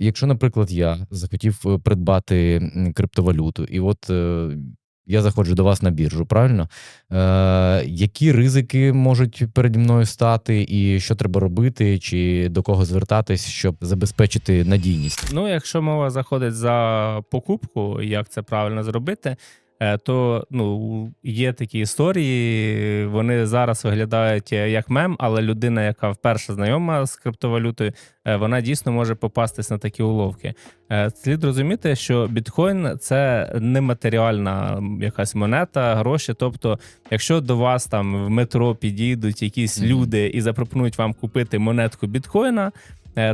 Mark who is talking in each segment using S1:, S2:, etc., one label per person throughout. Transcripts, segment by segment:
S1: якщо, наприклад, я захотів е, придбати криптовалюту, і от е, я заходжу до вас на біржу, правильно? Е, які ризики можуть переді мною стати, і що треба робити, чи до кого звертатись, щоб забезпечити надійність?
S2: Ну, якщо мова заходить за покупку, як це правильно зробити, то ну, є такі історії, вони зараз виглядають е, як мем, але людина, яка вперше знайома з криптовалютою, е, вона дійсно може попастись на такі уловки. Е, Слід розуміти, що біткоін це нематеріальна якась монета, гроші. Тобто, якщо до вас там в метро підійдуть якісь
S1: Мгм.
S2: люди і запропонують вам купити монетку біткоїна, е,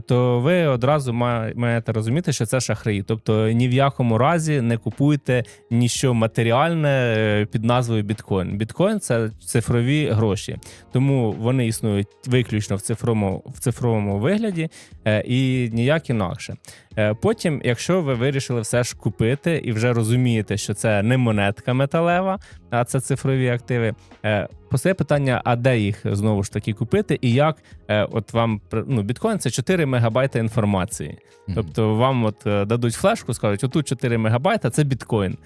S2: то ви одразу ма- маєте розуміти, що це шахраї. Тобто ні в якому разі не купуйте ніщо матеріальне е, під назвою біткоін. Біткоін це цифрові гроші, тому вони існують виключно в цифровому, в цифровому вигляді е, і ніяк інакше. Е, Потім, якщо ви вирішили все ж купити і вже розумієте, що це не монетка металева, а це цифрові активи. е, Постає питання, а де їх знову ж таки купити, і як е, от вам ну, біткоін це 4 мегабайта інформації. Тобто вам от дадуть флешку, скажуть, отут 4 мегабайта це біткоін.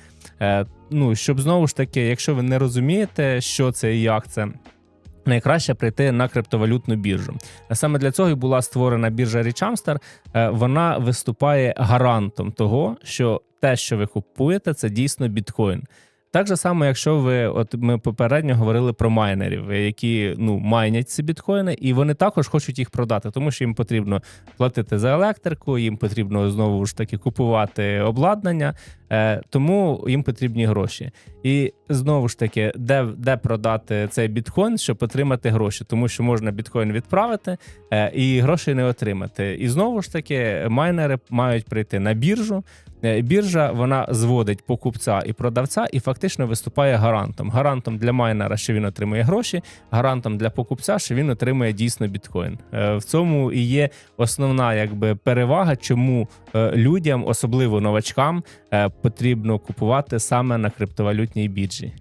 S2: Ну, щоб знову ж таки, якщо ви не розумієте, що це і як це. Найкраще прийти на криптовалютну біржу. Саме для цього і була створена біржа Річамстер. Е, Вона виступає гарантом того, що те, що ви купуєте, це дійсно біткоін. Так же само, якщо ви, от ми попередньо говорили про майнерів, які ну майнять ці біткоїни, і вони також хочуть їх продати, тому що їм потрібно платити за електрику, їм потрібно знову ж таки купувати обладнання, е, тому їм потрібні гроші. І знову ж таки, де, де продати цей біткоін, щоб отримати гроші, тому що можна біткоін відправити е, і грошей не отримати. І знову ж таки, майнери мають прийти на біржу. Е, Біржа вона зводить покупця і продавця і фактично виступає гарантом. Гарантом для майнера, що він отримує гроші, гарантом для покупця, що він отримує дійсно біткоін. В цьому і є основна якби перевага, чому людям, особливо новачкам, потрібно купувати саме на криптовалютній біржі.